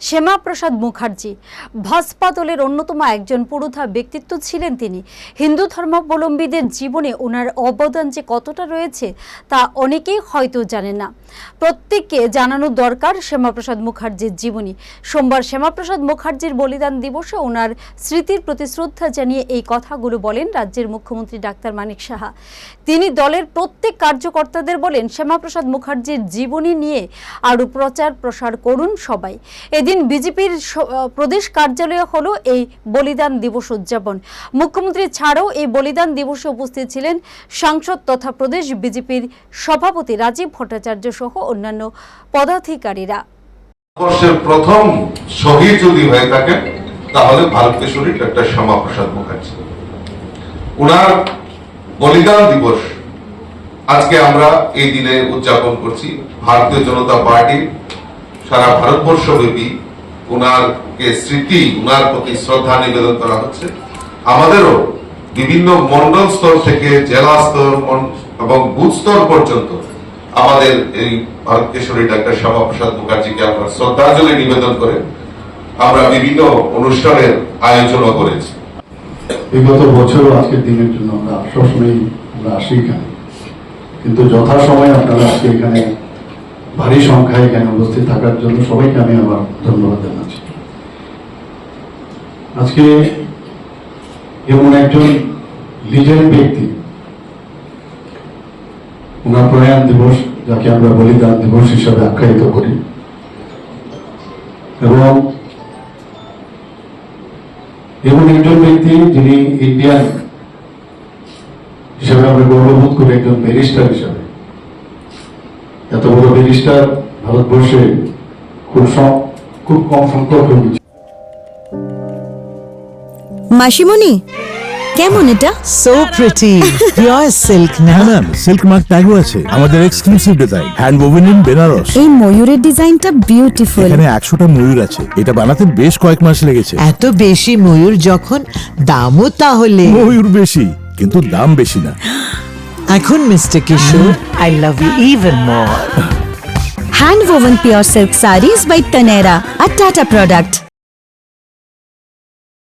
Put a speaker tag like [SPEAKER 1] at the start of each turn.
[SPEAKER 1] শ্যামাপ্রসাদ মুখার্জি। ভাজপা দলের অন্যতম একজন পুরোধা ব্যক্তিত্ব ছিলেন তিনি। হিন্দু ধর্মাবলম্বীদের জীবনে ওনার অবদান যে কতটা রয়েছে, তা অনেকেই হয়তো জানেন না। প্রত্যেককে জানানো দরকার শ্যামাপ্রসাদ মুখার্জির জীবনী। সোমবার শ্যামাপ্রসাদ মুখার্জির বলিদান দিবসে ওনার স্মৃতির প্রতি শ্রদ্ধা জানিয়ে এই কথাগুলো বলেন রাজ্যের মুখ্যমন্ত্রী ডাক্তার মানিক সাহা। তিনি দলের প্রত্যেক কার্যকর্তাদের বলেন, শ্যামাপ্রসাদ মুখার্জির জীবনী নিয়ে আরও প্রচার প্রসার করুন সবাই। এদিন বিজেপির প্রদেশ কার্যালয়ে হলো এই বলিদান দিবস উদযাপন। মুখ্যমন্ত্রী ছাড়াও এই বলিদান দিবসে উপস্থিত ছিলেন সাংসদ তথা প্রদেশ বিজেপির সভাপতি রাজীব ভট্টাচার্য সহ অন্যান্য পদাধিকারীরা।
[SPEAKER 2] প্রথম শহীদ যদি হয়ে থাকেন তাহলে ভারত কেশরী ডক্টর শ্যামাপ্রসাদ মুখার্জি। উনার বলিদান দিবস আজকে আমরা এই দিনে উদযাপন করছি। ভারতীয় জনতা পার্টি সারা ভারতবর্ষ ব্যাপী উনারকে স্মৃতি উনার প্রতি শ্রদ্ধা নিবেদন করা হচ্ছে। আমাদেরও বিভিন্ন মন্ডল স্তর থেকে, জেলা স্তর এবং বুথ স্তর পর্যন্ত আমাদের এই ভারত কেশরী ডাক্তার শ্যামাপ্রসাদ মুখার্জিকে আমরা শ্রদ্ধাঞ্জলি নিবেদন করে আমরা বিভিন্ন অনুষ্ঠানের আয়োজনও করেছি।
[SPEAKER 3] বিগত বছরও আজকের দিনের জন্য আমরা সবসময় আমরা আসি এখানে। কিন্তু যথাসময়ে আপনারা আজকে এখানে ভারী সংখ্যায় এখানে উপস্থিত থাকার জন্য সবাইকে আমি আবার ধন্যবাদ জানাচ্ছি। আজকে এমন একজন লিজেন্ড ব্যক্তি, ওনার প্রয়াণ দিবস, যাকে আমরা বলিদান দিবস হিসাবে আখ্যায়িত করি, এবং এমন একজন ব্যক্তি যিনি ইন্ডিয়ান হিসাবে আমরা গৌরববোধ করি, একজন ব্যারিস্টার হিসাবে। এত বড় ব্যারিস্টার ভারতবর্ষে খুব খুব কম সংখ্যক
[SPEAKER 4] মাসিমণি কেমন এটা?
[SPEAKER 5] সো প্রিটি পিওর সিল্ক না?
[SPEAKER 6] হ্যাঁ ম্যাম সিল্ক মার্ক ট্যাগও আছে। আমাদের exclusive design hand woven in Benaras
[SPEAKER 4] এই ময়ূরের ডিজাইনটা বিউটিফুল
[SPEAKER 6] এখানে একশোটা ময়ূর আছে। এটা বানাতে বেশ কয়েক মাস লেগেছে।
[SPEAKER 5] এত বেশি ময়ূর যখন দামও তাহলে।
[SPEAKER 6] ময়ূর বেশি কিন্তু দাম বেশি না।
[SPEAKER 5] এখন mister Kishore I love you even more
[SPEAKER 4] hand woven pure silk sarees by Tanera, a Tata product.